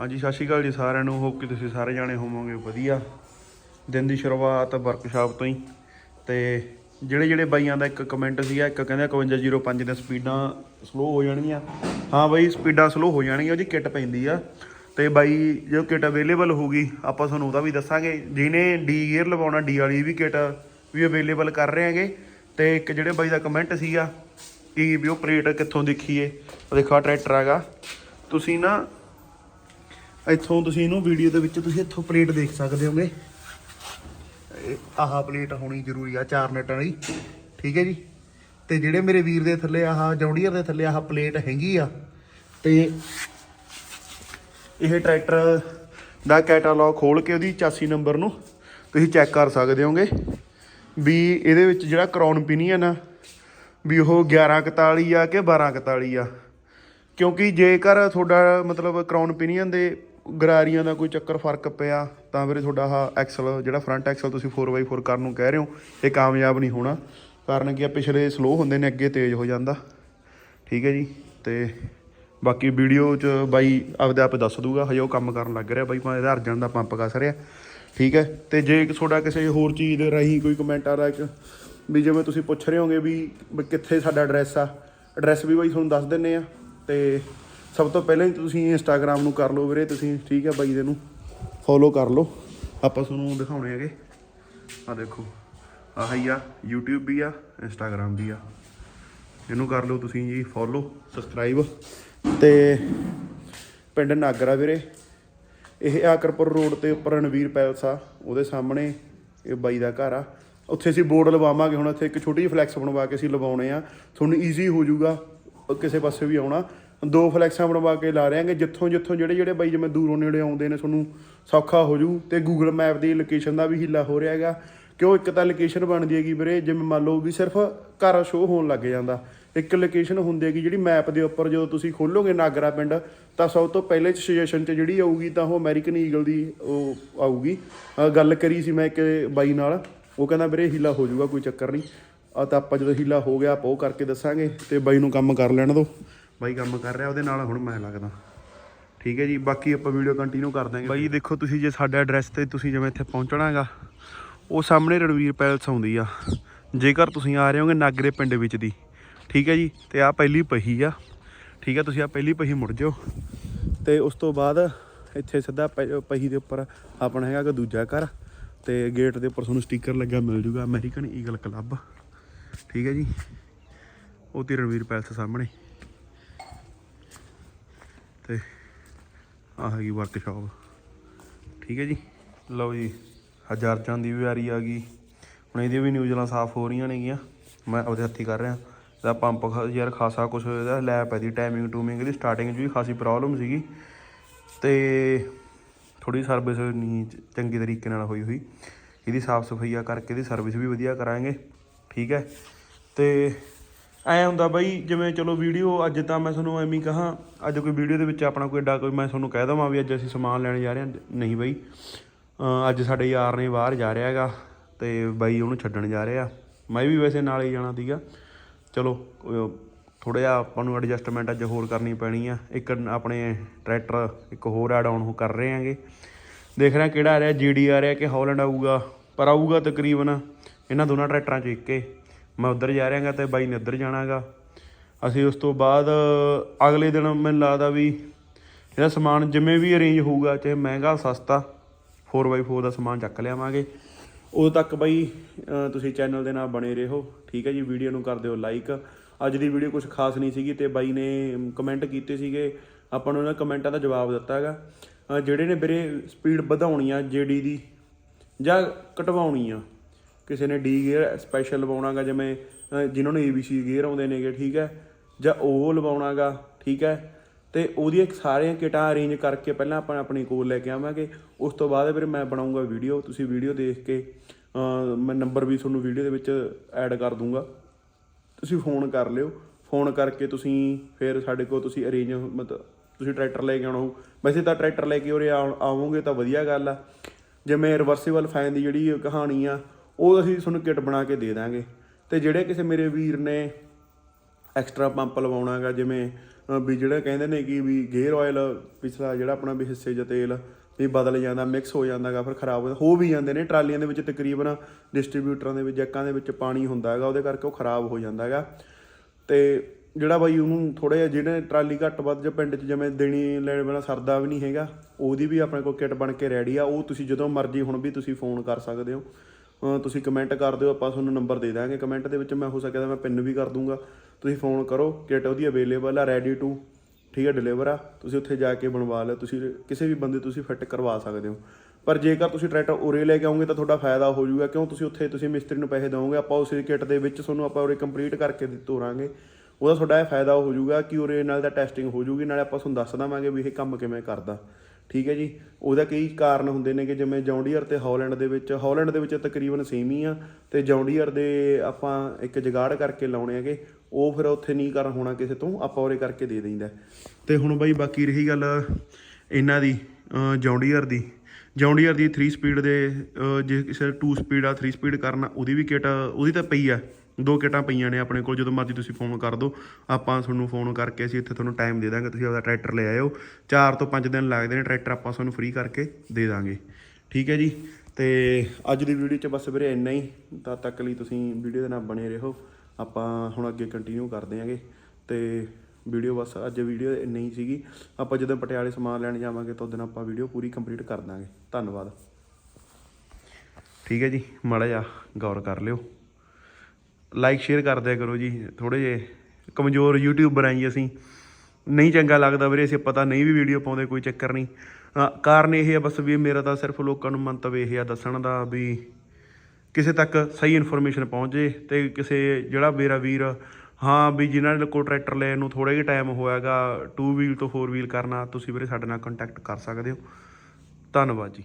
ਹਾਂਜੀ, ਸਤਿ ਸ਼੍ਰੀ ਅਕਾਲ ਜੀ ਸਾਰਿਆਂ ਨੂੰ। ਹੋਪ ਕਿ ਤੁਸੀਂ ਸਾਰੇ ਜਾਣੇ ਹੋਵੋਗੇ ਵਧੀਆ। ਦਿਨ ਦੀ ਸ਼ੁਰੂਆਤ ਵਰਕਸ਼ਾਪ ਤੋਂ ਹੀ। ਤੇ ਜਿਹੜੇ ਜਿਹੜੇ ਬਾਈਆਂ ਦਾ ਇੱਕ ਕਮੈਂਟ ਸੀਗਾ, ਇੱਕ ਕਹਿੰਦਾ 5105 ਦੀਆਂ ਸਪੀਡਾਂ ਸਲੋ ਹੋ ਜਾਣਗੀਆਂ। ਹਾਂ ਬਾਈ ਸਪੀਡਾਂ ਸਲੋ ਹੋ ਜਾਣਗੀਆਂ, ਉਹਦੀ ਕਿੱਟ ਪੈਂਦੀ ਆ। ਤੇ ਬਾਈ ਜੋ ਕਿੱਟ ਅਵੇਲੇਬਲ ਹੋਊਗੀ, ਆਪਾਂ ਤੁਹਾਨੂੰ ਉਹਦਾ ਵੀ ਦੱਸਾਂਗੇ। ਜਿਹਨੇ ਡੀ ਗੇਅਰ ਲਵਾਉਣਾ ਡੀ ਵਾਲੀ ਵੀ ਕਿੱਟ ਵੀ ਅਵੇਲੇਬਲ ਕਰ ਰਹੇ ਹੈਗੇ। ਤੇ ਇੱਕ ਜਿਹੜੇ ਬਾਈ ਦਾ ਕਮੈਂਟ ਸੀਗਾ, ਕਿ ਵੀ ਉਹ ਪਲੇਟ ਕਿੱਥੋਂ ਦੇਖੀਏ। ਦੇਖਾ ਟਰੈਕਟਰ ਹੈਗਾ। ਤੁਸੀਂ ਨਾ ਇੱਥੋਂ ਤੁਸੀਂ ਇਹਨੂੰ ਵੀਡੀਓ ਦੇ ਵਿੱਚ ਤੁਸੀਂ ਇੱਥੋਂ ਪਲੇਟ ਦੇਖ ਸਕਦੇ ਹੋਗੇ। ਆਹ ਪਲੇਟ ਹੋਣੀ ਜ਼ਰੂਰੀ ਆ ਚਾਰ ਨਟਾਂ ਵਾਲੀ, ਠੀਕ ਹੈ ਜੀ? ਤੇ ਜਿਹੜੇ ਮੇਰੇ ਵੀਰ ਦੇ ਥੱਲੇ ਆਹ ਜੌਂਡੀਅਰ ਦੇ ਥੱਲੇ ਆਹ ਪਲੇਟ ਹੈਗੀ ਆ, ਤੇ ਇਹ ਟਰੈਕਟਰ ਦਾ ਕੈਟਾਲੌਗ ਖੋਲ ਕੇ ਉਹਦੀ 84 ਨੰਬਰ ਨੂੰ ਤੁਸੀਂ ਚੈੱਕ ਕਰ ਸਕਦੇ ਹੋਗੇ ਵੀ ਇਹਦੇ ਵਿੱਚ ਜਿਹੜਾ ਕਰਾਉਨ ਪਿਨੀਅਨ ਆ ਵੀ ਉਹ 1141 ਆ ਕਿ 1241 ਆ। ਕਿਉਂਕਿ ਜੇਕਰ ਤੁਹਾਡਾ ਮਤਲਬ ਕਰਾਉਨ ਪਿਨੀਅਨ ਦੇ ਗਰਾਰੀਆਂ ਦਾ ਕੋਈ ਚੱਕਰ ਫ਼ਰਕ ਪਿਆ, ਤਾਂ ਵੀਰੇ ਤੁਹਾਡਾ ਆਹ ਐਕਸਲ ਜਿਹੜਾ ਫਰੰਟ ਐਕਸਲ ਤੁਸੀਂ 4x4 ਕਰਨ ਨੂੰ ਕਹਿ ਰਹੇ ਹੋ, ਇਹ ਕਾਮਯਾਬ ਨਹੀਂ ਹੋਣਾ। ਕਾਰਨ ਕੀ ਆ, ਪਿਛਲੇ ਸਲੋ ਹੁੰਦੇ ਨੇ, ਅੱਗੇ ਤੇਜ਼ ਹੋ ਜਾਂਦਾ। ਠੀਕ ਹੈ ਜੀ, ਤੇ ਬਾਕੀ ਵੀਡੀਓ 'ਚ ਬਾਈ ਆਪਦੇ ਆਪ ਦੱਸ ਦੂਗਾ, ਹਜੇ ਉਹ ਕੰਮ ਕਰਨ ਲੱਗ ਰਿਹਾ ਬਾਈ, ਭਾਵੇਂ ਇਹਦਾ ਅਰਜਨ ਦਾ ਪੰਪ ਕੱਸ ਰਿਹਾ। ਠੀਕ ਹੈ, ਤੇ ਜੇ ਤੁਹਾਡਾ ਕਿਸੇ ਹੋਰ ਚੀਜ਼ ਦੇ ਰਾਹੀਂ ਕੋਈ ਕਮੈਂਟ ਆ ਰਿਹਾ ਵੀ ਜਿਵੇਂ ਤੁਸੀਂ ਪੁੱਛ ਰਹੇ ਹੋਗੇ ਵੀ ਵੀ ਕਿੱਥੇ ਸਾਡਾ ਐਡਰੈਸ ਆ ਐਡਰੈਸ ਵੀ ਬਾਈ ਤੁਹਾਨੂੰ ਦੱਸ ਦਿੰਨੇ ਆ, ਤੇ ਸਭ ਤੋਂ ਪਹਿਲਾਂ ਹੀ ਤੁਸੀਂ ਇੰਸਟਾਗ੍ਰam ਨੂੰ ਕਰ ਲਓ ਵੀਰੇ, ਤੁਸੀਂ, ਠੀਕ ਹੈ ਬਾਈ ਦੇ ਨੂੰ। ਫੋਲੋ ਕਰ ਲਓ। ਆਪਾਂ ਤੁਹਾਨੂੰ ਦਿਖਾਉਣੇ ਹੈਗੇ। ਆ ਦੇਖੋ, ਆਹ ਹੀ ਆ, YouTube ਵੀ ਆ, Instagram ਵੀ ਆ। ਇਹਨੂੰ ਕਰ ਲਓ ਤੁਸੀਂ ਜੀ ਫੋਲੋ ਸਬਸਕ੍ਰਾਈਬ ਤੇ ਪਿੰਡ ਨਾਗਰਾ ਵੀਰੇ, ਇਹ ਆਕਰਪੁਰ ਰੋਡ ਤੇ ਉੱਪਰ ਰਣਵੀਰ ਪੈਲਸ ਆ। ਉਹਦੇ ਸਾਹਮਣੇ ਇਹ ਬਾਈ ਦਾ ਘਰ ਆ। ਉੱਥੇ ਅਸੀਂ ਬੋਰਡ ਲਵਾਵਾਂਗੇ, ਹੁਣ ਇੱਥੇ ਇੱਕ ਛੋਟੀ ਜਿਹੀ ਫਲੈਕਸ ਬਣਵਾ ਕੇ ਅਸੀਂ ਲਵਾਉਣੇ ਆ। ਤੁਹਾਨੂੰ ਈਜ਼ੀ ਹੋ ਜਾਊਗਾ, ਕਿਸੇ ਪਾਸੇ ਵੀ ਆਉਣਾ। ਦੋ ਫਲੈਕਸਾਂ ਬਣਵਾ ਕੇ ਲਾ ਰਹੇ ਜਿੱਥੋਂ ਜਿੱਥੋਂ ਜਿਹੜੇ ਜਿਹੜੇ ਬਾਈ ਜਿਵੇਂ ਦੂਰੋਂ ਨੇੜੇ ਆਉਂਦੇ ਨੇ, ਤੁਹਾਨੂੰ ਸੌਖਾ ਹੋ ਜੂ ਤੇ ਗੂਗਲ ਮੈਪ ਦੀ ਲੋਕੇਸ਼ਨ ਦਾ ਵੀ ਹੀਲਾ ਹੋ ਰਿਹਾ ਹੈਗਾ। ਕਿਉਂ ਇੱਕ ਤਾਂ ਲੋਕੇਸ਼ਨ ਬਣਦੀ ਹੈਗੀ ਵੀਰੇ, ਜਿਵੇਂ ਮੰਨ ਲਓ ਵੀ ਸਿਰਫ ਘਰ ਸ਼ੋਅ ਹੋਣ ਲੱਗ ਜਾਂਦਾ। ਇੱਕ ਲੋਕੇਸ਼ਨ ਹੁੰਦੀ ਹੈਗੀ ਜਿਹੜੀ ਮੈਪ ਦੇ ਉੱਪਰ ਜਦੋਂ ਤੁਸੀਂ ਖੋਲੋਗੇ ਨਾਗਰਾ ਪਿੰਡ, ਤਾਂ ਸਭ ਤੋਂ ਪਹਿਲੇ ਸੁਜੈਸ਼ਨ 'ਚ ਜਿਹੜੀ ਆਊਗੀ ਤਾਂ ਉਹ ਅਮਰੀਕਨ ਈਗਲ ਦੀ ਉਹ ਆਊਗੀ। ਗੱਲ ਕਰੀ ਸੀ ਮੈਂ ਇੱਕ ਬਾਈ ਨਾਲ, ਉਹ ਕਹਿੰਦਾ ਵੀਰੇ ਹੀਲਾ ਹੋ ਜਾਊਗਾ ਕੋਈ ਚੱਕਰ ਨਹੀਂ। ਆ ਤਾਂ ਆਪਾਂ ਜਦੋਂ ਹੀਲਾ ਹੋ ਗਿਆ, ਆਪਾਂ ਉਹ ਕਰਕੇ ਦੱਸਾਂਗੇ ਤੇ ਬਾਈ ਨੂੰ ਕੰਮ ਕਰ ਲੈਣ ਦਿਓ। ਬਾਈ ਕੰਮ ਕਰ ਰਿਹਾ ਉਹਦੇ ਨਾਲ ਹੁਣ ਮੈਂ ਲੱਗਦਾ। ਠੀਕ ਹੈ ਜੀ ਬਾਕੀ ਆਪਾਂ ਵੀਡੀਓ ਕੰਟੀਨਿਊ ਕਰ ਦਾਂਗੇ ਬਾਈ ਦੇਖੋ ਤੁਸੀਂ ਜੇ ਸਾਡੇ ਐਡਰੈਸ ਤੇ ਤੁਸੀਂ ਜਿਵੇਂ ਇੱਥੇ ਪਹੁੰਚਣਾ ਹੈਗਾ ਉਹ ਸਾਹਮਣੇ ਰਣਵੀਰ ਪੈਲਸ ਆਉਂਦੀ ਆ। ਜੇਕਰ ਤੁਸੀਂ ਆ ਰਹੇ ਹੋਗੇ ਨਾਗਰੇ ਪਿੰਡ ਵਿੱਚ ਦੀ ਠੀਕ ਹੈ ਜੀ ਤੇ ਆ ਪਹਿਲੀ ਪਹੀ ਆ। ਠੀਕ ਹੈ ਤੁਸੀਂ ਆ ਪਹਿਲੀ ਪਹੀ ਮੁੜ ਜਾਓ। ਤੇ ਉਸ ਤੋਂ ਬਾਅਦ ਇੱਥੇ ਸਿੱਧਾ ਪਹੀ ਦੇ ਉੱਪਰ ਆਪਣਾ ਹੈਗਾ ਗਾ ਦੂਜਾ ਘਰ ਤੇ ਗੇਟ ਦੇ ਉੱਪਰ ਤੁਹਾਨੂੰ ਸਟicker ਲੱਗਾ ਮਿਲ ਜੂਗਾ ਅਮਰੀਕਨ ਈਗਲ ਕਲੱਬ ਠੀਕ ਹੈ ਜੀ ਉਹ ਤੇ ਰਣਵੀਰ ਪੈਲਸ ਸਾਹਮਣੇ। ਤੇ ਆਹ ਹੈਗੀ ਵਰਕਸ਼ਾਪ ਠੀਕ ਹੈ ਜੀ? ਲਓ ਜੀ ਹਜ਼ਾਰ ਹਜ਼ਾਰਾਂ ਦੀ ਵੀ ਵਾਰੀ ਆ ਗਈ। ਹੁਣ ਇਹਦੀ ਵੀ ਨਿਊਜ਼ਲਾਂ ਸਾਫ਼ ਹੋ ਰਹੀਆਂ ਨੇਗੀਆਂ। ਮੈਂ ਆਪਦੇ ਹੱਥੀ ਕਰ ਰਿਹਾ। ਇਹਦਾ ਪੰਪ ਖਾ- ਯਾਰ ਖਾਸਾ ਕੁਛ ਇਹਦਾ ਲੈਪ ਹੈ ਦੀ ਟਾਈਮਿੰਗ ਟੂਮਿੰਗ ਦੀ ਸਟਾਰਟਿੰਗ 'ਚ ਵੀ ਖਾਸੀ ਪ੍ਰੋਬਲਮ ਸੀਗੀ। ਤੇ ਥੋੜੀ ਸਰਵਿਸ ਨਹੀਂ ਚ- ਚੰਗੀ ਤਰੀਕੇ ਨਾਲ ਹੋਈ ਹੋਈ। ਇਹਦੀ ਸਾਫ਼ ਸਫਾਈਆ ਕਰਕੇ ਇਹਦੀ ਸਰਵਿਸ ਵੀ ਵਧੀਆ ਕਰਾਂਗੇ। ਠੀਕ ਹੈ? ਤੇ ਐ ਹੁੰਦਾ ਬਾਈ, ਜਿਵੇਂ ਚਲੋ ਵੀਡੀਓ, ਅੱਜ ਤਾਂ ਮੈਂ ਤੁਹਾਨੂੰ ਐਵੇਂ ਹੀ ਕਹਾਂ, ਅੱਜ ਕੋਈ ਵੀਡੀਓ ਦੇ ਵਿੱਚ ਆਪਣਾ ਕੋਈ ਏਡਾ ਕੋਈ ਮੈਂ ਤੁਹਾਨੂੰ ਕਹਿ ਦਵਾਂ ਵੀ ਅੱਜ ਅਸੀਂ ਸਮਾਨ ਲੈਣ ਜਾ ਰਹੇ ਹਾਂ, ਨਹੀਂ ਬਾਈ। ਅੱਜ ਸਾਡੇ ਯਾਰ ਨੇ ਬਾਹਰ ਜਾ ਰਿਹਾ ਹੈਗਾ ਤੇ ਬਾਈ ਉਹਨੂੰ ਛੱਡਣ ਜਾ ਰਿਹਾ। ਮੈਂ ਵੀ ਵੈਸੇ ਨਾਲ ਹੀ ਜਾਣਾ ਸੀਗਾ। ਚਲੋ ਥੋੜਾ ਜਿਹਾ ਆਪਾਂ ਨੂੰ ਐਡਜਸਟਮੈਂਟ ਅੱਜ ਹੋਰ ਕਰਨੀ ਪੈਣੀ ਆ। ਇੱਕ ਆਪਣੇ ਟਰੈਕਟਰ ਇੱਕ ਹੋਰ ਐਡ ਆਨ ਕਰ ਰਹੇ ਆਂਗੇ ਦੇਖ ਰਹੇ ਕਿਹੜਾ ਆ ਰਿਹਾ ਜੀਡੀ ਆ ਰਿਹਾ ਕਿ ਹੌਲੈਂਡ ਆਊਗਾ, ਪਰ ਆਊਗਾ ਤਕਰੀਬਨ ਇਹਨਾਂ ਦੋਨਾਂ ਟਰੈਕਟਰਾਂ 'ਚ ਇੱਕੇ ਮੈਂ ਉੱਧਰ ਜਾ ਰਿਹਾਗਾ ਤੇ ਬਾਈ ਨੇ ਉੱਧਰ ਜਾਣਾਗਾ। ਅਸੀਂ ਉਸ ਤੋਂ ਬਾਅਦ, ਅਗਲੇ ਦਿਨ ਮੈਨੂੰ ਲੱਗਦਾ ਵੀ ਇਹਦਾ ਸਮਾਨ ਜਿਵੇਂ ਵੀ ਅਰੇਂਜ ਹੋਊਗਾ, ਚਾਹੇ ਮਹਿੰਗਾ, ਸਸਤਾ 4x4 ਦਾ ਸਮਾਨ ਚੱਕ ਲਿਆਵਾਂਗੇ। ਉਦੋਂ ਤੱਕ ਬਾਈ ਤੁਸੀਂ ਚੈਨਲ ਦੇ ਨਾਲ ਬਣੇ ਰਹੋ, ਠੀਕ ਹੈ ਜੀ? ਵੀਡੀਓ ਨੂੰ ਕਰ ਦਿਓ ਲਾਈਕ ਅੱਜ ਦੀ ਵੀਡੀਓ ਕੁਝ ਖਾਸ ਨਹੀਂ ਸੀਗੀ ਤੇ ਬਾਈ ਨੇ ਕਮੈਂਟ ਕੀਤੇ ਸੀਗੇ। ਆਪਾਂ ਨੂੰ ਉਹਨਾਂ ਕਮੈਂਟਾਂ ਦਾ ਜਵਾਬ ਦਿੱਤਾ ਹੈਗਾ ਜਿਹੜੇ ਨੇ ਵੀਰੇ ਸਪੀਡ ਵਧਾਉਣੀ ਆ ਜੀਡੀ ਦੀ, ਜਾਂ ਘਟਵਾਉਣੀ ਆ। ਕਿਸੇ ਨੇ ਡੀ ਗੇਅਰ ਸਪੈਸ਼ਲ ਲਵਾਉਣਾਗਾ, ਜਿਵੇਂ, ਅਹ, ਜਿਨ੍ਹਾਂ ਨੂੰ ABC ਗੇਅਰ ਆਉਂਦੇ ਨੇਗੇ, ਠੀਕ ਹੈ? ਜਾਂ ਉਹ ਲਵਾਉਣਾਗਾ, ਠੀਕ ਹੈ? ਤੇ ਉਹਦੀਆਂ ਸਾਰੀਆਂ ਕਿਟਾਂ ਅਰੇਂਜ ਕਰਕੇ ਪਹਿਲਾਂ ਆਪਾਂ ਆਪਣੀ ਕੋਲ ਲੈ ਕੇ ਆਵਾਂਗੇ। ਉਸ ਤੋਂ ਬਾਅਦ ਫਿਰ ਮੈਂ ਬਣਾਉਂਗਾ ਵੀਡੀਓ ਤੁਸੀਂ ਵੀਡੀਓ ਦੇਖ ਕੇ ਮੈਂ ਨੰਬਰ ਵੀ ਤੁਹਾਨੂੰ ਵੀਡੀਓ ਦੇ ਵਿੱਚ ਐਡ ਕਰ ਦੂੰਗਾ। ਤੁਸੀਂ ਫੋਨ ਕਰ ਲਿਓ। ਫੋਨ ਕਰਕੇ ਤੁਸੀਂ ਫਿਰ ਸਾਡੇ ਕੋਲ ਤੁਸੀਂ ਅਰੇਂਜ ਮਤਲਬ ਤੁਸੀਂ ਟਰੈਕਟਰ ਲੈ ਕੇ ਆਉਣਾ ਹੋ ਵੈਸੇ ਤਾਂ ਟਰੈਕਟਰ ਲੈ ਕੇ ਉਰੇ ਆਉ- ਆਵੋਗੇ ਤਾਂ ਵਧੀਆ ਗੱਲ ਆ। ਜਿਵੇਂ ਰਿਵਰਸੀਬਲ ਫਾਈਨ ਦੀ ਜਿਹੜੀ ਕਹਾਣੀ ਆ ਉਹ ਅਸੀਂ ਤੁਹਾਨੂੰ ਕਿਟ ਬਣਾ ਕੇ ਦੇ ਦਾਂਗੇ। ਤੇ ਜਿਹੜੇ ਕਿਸੇ ਮੇਰੇ ਵੀਰ ਨੇ ਐਕਸਟਰਾ ਪੰਪ ਲਵਾਉਣਾਗਾ, ਜਿਵੇਂ ਵੀ ਜਿਹੜਾ ਕਹਿੰਦੇ ਨੇ ਕਿ ਵੀ ਗੇਅਰ ਆਇਲ ਪਿਛਲਾ ਜਿਹੜਾ ਆਪਣਾ ਵੀ ਹਿੱਸੇ ਜਾਂ ਤੇਲ ਵੀ ਬਦਲ ਜਾਂਦਾ ਮਿਕਸ ਹੋ ਜਾਂਦਾਗਾ, ਫਿਰ ਖਰਾਬ ਹੋ ਵੀ ਜਾਂਦੇ ਨੇ ਟਰਾਲੀਆਂ ਦੇ ਵਿੱਚ ਤਕਰੀਬਨ ਡਿਸਟ੍ਰੀਬਿਊਟਰਾਂ ਦੇ ਵਿੱਚ, ਜੈਕਾਂ ਦੇ ਵਿੱਚ ਪਾਣੀ ਹੁੰਦਾ ਹੈਗਾ ਉਹਦੇ ਕਰਕੇ ਉਹ ਖਰਾਬ ਹੋ ਜਾਂਦਾ ਹੈਗਾ ਤੇ ਜਿਹੜਾ ਬਾਈ ਉਹਨੂੰ ਥੋੜਾ ਜਿਹਾ ਜਿਹੜੇ ਟਰਾਲੀ ਘੱਟ ਵੱਧ ਜਾਂ ਪਿੰਡ 'ਚ ਜਿਵੇਂ ਦੇਣੀ ਲੈਣ ਵਾਲਾ ਸਰਦਾ ਵੀ ਨਹੀਂ ਹੈਗਾ, ਉਹਦੀ ਵੀ ਆਪਣੇ ਕੋਲ ਕਿੱਟ ਬਣ ਕੇ ਰੈਡੀ ਆ, ਉਹ ਤੁਸੀਂ ਜਦੋਂ ਮਰਜ਼ੀ ਹੁਣ ਵੀ ਤੁਸੀਂ ਫੋਨ ਕਰ ਸਕਦੇ ਹੋ। ਤੁਸੀਂ ਕਮੈਂਟ ਕਰ ਦਿਓ, ਆਪਾਂ ਤੁਹਾਨੂੰ ਨੰਬਰ ਦੇ ਦਾਂਗੇ। ਕਮੈਂਟ ਦੇ ਵਿੱਚ ਮੈਂ ਹੋ ਸਕਿਆ ਤਾਂ ਮੈਂ ਪਿੰਨ ਵੀ ਕਰ ਦੂੰਗਾ। ਤੁਸੀਂ ਫੋਨ ਕਰੋ ਕਿੱਟ ਉਹਦੀ ਅਵੇਲੇਬਲ ਆ ਰੈਡੀ ਟੂ ਠੀਕ ਹੈ ਡਿਲੀਵਰ ਆ। ਤੁਸੀਂ ਉੱਥੇ ਜਾ ਕੇ ਬਣਵਾ ਲਿਓ, ਤੁਸੀਂ ਕਿਸੇ ਵੀ ਬੰਦੇ ਤੁਸੀਂ ਫਿੱਟ ਕਰਵਾ ਸਕਦੇ ਹੋ। ਪਰ ਜੇਕਰ ਤੁਸੀਂ ਟਰੈਕਟਰ ਉਰੇ ਲੈ ਕੇ ਆਉਂਗੇ ਤਾਂ ਤੁਹਾਡਾ ਫਾਇਦਾ ਹੋ ਜਾਊਗਾ, ਕਿਉਂ? ਤੁਸੀਂ ਉੱਥੇ, ਤੁਸੀਂ ਮਿਸਤਰੀ ਨੂੰ ਪੈਸੇ ਦਿਓਗੇ, ਆਪਾਂ ਉਸੇ ਕਿੱਟ ਦੇ ਵਿੱਚ ਤੁਹਾਨੂੰ ਆਪਾਂ ਉਰੇ ਕੰਪਲੀਟ ਕਰਕੇ ਤੋਰਾਂਗੇ। ਉਹਦਾ ਤੁਹਾਡਾ ਇਹ ਫਾਇਦਾ ਹੋ ਜਾਊਗਾ ਕਿ ਉਰੇ ਨਾਲ ਦਾ ਟੈਸਟਿੰਗ ਹੋ ਜਾਊਗੀ, ਨਾਲੇ ਆਪਾਂ ਤੁਹਾਨੂੰ ਦੱਸ ਦਵਾਂਗੇ ਵੀ ਇਹ ਕੰਮ ਕਿਵੇਂ ਕਰਦਾ। ਠੀਕ ਹੈ ਜੀ? ਉਹਦਾ ਕਈ ਕਾਰਨ ਹੁੰਦੇ ਨੇ ਕਿ ਜਿਵੇਂ ਜੌਂਡੀਅਰ ਤੇ ਹਾਲੈਂਡ ਦੇ ਵਿੱਚ, ਹਾਲੈਂਡ ਦੇ ਵਿੱਚ ਤਕਰੀਬਨ ਸੇਮ ਹੀ ਆ ਤੇ ਜੌਂਡੀਅਰ ਦੇ ਆਪਾਂ ਇੱਕ ਜਗਾੜ ਕਰਕੇ ਲਾਉਣੇ ਹੈਗੇ, ਉਹ ਫਿਰ ਉੱਥੇ ਨਹੀਂ ਕਰ ਹੋਣਾ ਕਿਸੇ ਤੋਂ, ਆਪਾਂ ਉਰੇ ਕਰਕੇ ਦੇ ਦਿੰਦਾ ਤੇ ਹੁਣ ਬਾਈ ਬਾਕੀ ਰਹੀ ਗੱਲ ਇਹਨਾਂ ਦੀ ਜੌਂਡੀਅਰ ਦੀ। ਜੌਂਡੀਅਰ ਦੀ 3 ਸਪੀਡ ਦੇ ਜੇ ਕਿਸੇ 2 ਸਪੀਡ ਆ 3 ਸਪੀਡ ਕਰਨਾ, ਉਹਦੀ ਵੀ ਕਿਟ, ਉਹਦੀ ਤਾਂ ਪਈ ਆ। ਦੋ ਕਿਟਾਂ ਪਈਆਂ ਨੇ ਆਪਣੇ ਕੋਲ, ਜਦੋਂ ਮਰਜ਼ੀ ਤੁਸੀਂ ਫੋਨ ਕਰ ਦਿਓ ਆਪਾਂ ਤੁਹਾਨੂੰ ਫੋਨ ਕਰਕੇ ਅਸੀਂ ਇੱਥੇ ਤੁਹਾਨੂੰ ਟਾਈਮ ਦੇ ਦਾਂਗੇ, ਤੁਸੀਂ ਆਪਦਾ ਟਰੈਕਟਰ ਲੈ ਆਇਓ। 4 ਤੋਂ 5 ਦਿਨ ਲੱਗਦੇ ਨੇ ਟਰੈਕਟਰ ਆਪਾਂ ਤੁਹਾਨੂੰ ਫ੍ਰੀ ਕਰਕੇ ਦੇ ਦਾਂਗੇ। ਠੀਕ ਹੈ ਜੀ? ਤੇ ਅੱਜ ਦੀ ਵੀਡੀਓ 'ਚ ਬਸ ਵੀਰੇ ਇੰਨਾ ਹੀ। ਤਦ ਤੱਕ ਲਈ ਤੁਸੀਂ ਵੀਡੀਓ ਦੇ ਨਾਲ ਬਣੇ ਰਹੋ। ਆਪਾਂ ਹੁਣ ਅੱਗੇ ਕੰਟੀਨਿਊ ਕਰਦੇ ਆਂਗੇ ਤੇ ਵੀਡੀਓ ਬਸ ਅੱਜ ਵੀਡੀਓ ਇੰਨੀ ਹੀ ਸੀਗੀ। ਆਪਾਂ ਜਦੋਂ ਪਟਿਆਲੇ ਸਮਾਨ ਲੈਣ ਜਾਵਾਂਗੇ, ਤਾਂ ਉਦੋਂ ਆਪਾਂ ਵੀਡੀਓ ਪੂਰੀ ਕੰਪਲੀਟ ਕਰ ਦਾਂਗੇ। ਧੰਨਵਾਦ। ਠੀਕ ਹੈ ਜੀ? ਮਾੜਾ ਜਿਹਾ ਗੌਰ ਕਰ ਲਿਓ। ਲਾਈਕ ਸ਼ੇਅਰ ਕਰ ਦਿਆ ਕਰੋ ਜੀ ਥੋੜੇ ਜੇ ਕਮਜ਼ੋਰ ਯੂਟਿਊਬਰ ਆਂ ਜੀ ਅਸੀਂ। ਨਹੀਂ ਚੰਗਾ ਲੱਗਦਾ ਵੀਰੇ, ਅਸੀਂ ਪਤਾ ਨਹੀਂ ਵੀ ਵੀਡੀਓ ਪਾਉਂਦੇ, ਕੋਈ ਚੱਕਰ ਨਹੀਂ। ਕਾਰਨ ਇਹ ਹੈ ਬਸ ਵੀ ਮੇਰਾ ਤਾਂ ਸਿਰਫ ਲੋਕਾਂ ਨੂੰ ਮੰਤਵ ਇਹ ਆ ਦੱਸਣ ਦਾ ਵੀ ਕਿਸੇ ਤੱਕ ਸਹੀ ਇਨਫੋਰਮੇਸ਼ਨ ਪਹੁੰਚ ਜੇ ਤੇ ਕਿਸੇ ਜਿਹੜਾ ਮੇਰਾ ਵੀਰ, ਹਾਂ ਵੀ ਜਿਨ੍ਹਾਂ ਨੇ ਕੋਲ ਟਰੈਕਟਰ ਲੈਣ ਨੂੰ ਥੋੜਾ ਜਿਹਾ ਟਾਈਮ ਹੋਇਆਗਾ 2 ਵੀਲ ਤੋਂ 4 ਵੀਲ ਕਰਨਾ, ਤੁਸੀਂ ਵੀਰੇ ਸਾਡੇ ਨਾਲ ਕੰਟੈਕਟ ਕਰ ਸਕਦੇ ਹੋ। ਧੰਨਵਾਦ ਜੀ।